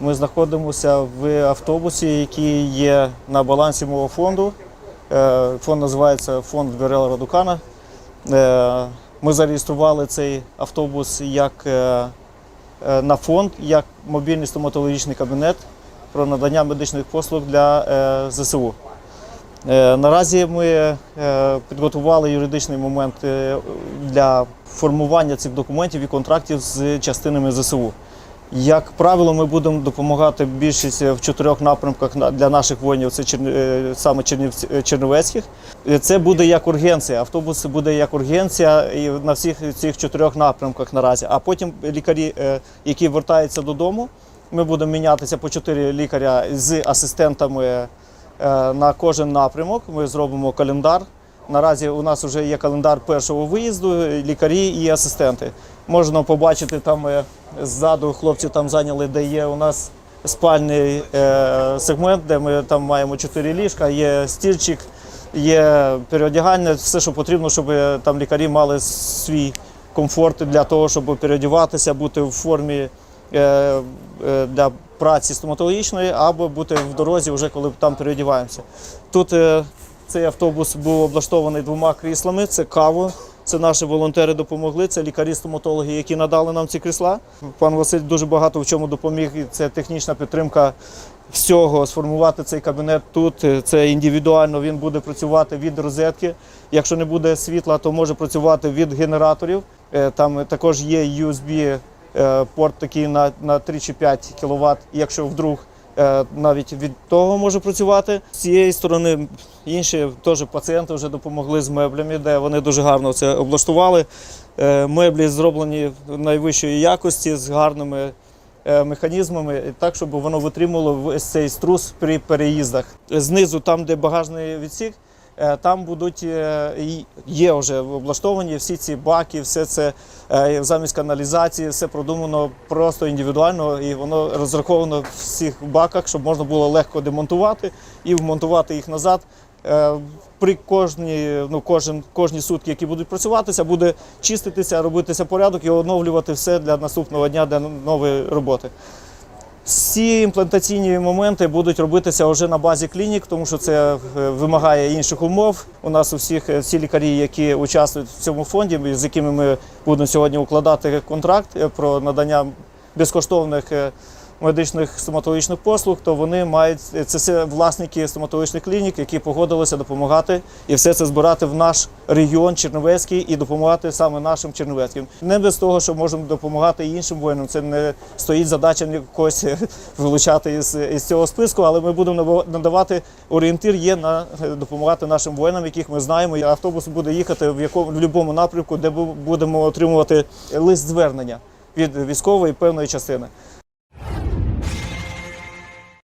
Ми знаходимося в автобусі, який є на балансі мого фонду. Е, Фонд називається Фонд Гверела Радукана. Е, Ми зареєстрували цей автобус як е, на фонд, як мобільний стоматологічний кабінет про надання медичних послуг для ЗСУ. Наразі ми підготували юридичний момент для формування цих документів і контрактів з частинами ЗСУ. Як правило, ми будемо допомагати більшість в чотирьох напрямках для наших воїнів. Це е, саме е, Чернівецьких. Е, Це буде як ургенція. Автобус буде як ургенція на всіх цих чотирьох напрямках наразі. А потім лікарі, е, які вертаються додому, ми будемо мінятися по чотири лікаря з асистентами е, на кожен напрямок. Ми зробимо календар. Наразі у нас вже є календар першого виїзду, лікарі і асистенти. Можна побачити там е, ззаду, хлопці там зайняли, де є у нас спальний е, сегмент, де ми там маємо чотири ліжка, є стільчик, є переодягання, все, що потрібно, щоб е, там лікарі мали свій комфорт для того, щоб переодягатися, бути в формі е, е, для праці стоматологічної, або бути в дорозі, вже коли там переодіваємося. Тут е, цей автобус був облаштований двома кріслами. Це каво. Це наші волонтери допомогли. Це лікарі-стоматологи, які надали нам ці крісла. Пан Василь дуже багато в чому допоміг. Це технічна підтримка всього. Сформувати цей кабінет тут. Це індивідуально. Він буде працювати від розетки. Якщо не буде світла, то може працювати від генераторів. Е, Там також є USB е, порт такий на, на 3 чи 5 кВт. Якщо вдруг навіть від того може працювати. З цієї сторони інші теж пацієнти вже допомогли з меблями, де вони дуже гарно це облаштували. Е, Меблі зроблені найвищої якості з гарними е, механізмами, так, щоб воно витримувало весь цей струс при переїздах. Знизу, там, де багажний відсік, е, там будуть е, є вже облаштовані всі ці баки, все це е, замість каналізації, все продумано просто індивідуально, і воно розраховано в всіх баках, щоб можна було легко демонтувати і вмонтувати їх назад. Е, При кожній, ну, кожен, кожні сутки, які будуть працюватися, буде чиститися, робитися порядок і оновлювати все для наступного дня, для нової роботи. Всі імплантаційні моменти будуть робитися вже на базі клінік, тому що це е, вимагає інших умов. У нас у всіх е, всі лікарі, які участвують в цьому фонді, з якими ми будемо сьогодні укладати контракт е, про надання безкоштовних медичних стоматологічних послуг, то вони мають це власники стоматологічних клінік, які погодилися допомагати і все це збирати в наш регіон Чернівецький і допомагати саме нашим чернівецьким. Не без того, що можемо допомагати іншим воїнам. Це не стоїть задача якось вилучати із, із цього списку, але ми будемо надавати орієнтир є на допомагати нашим воїнам, яких ми знаємо. І автобус буде їхати в якому в будь-якому напрямку, де будемо отримувати лист звернення від військової певної частини.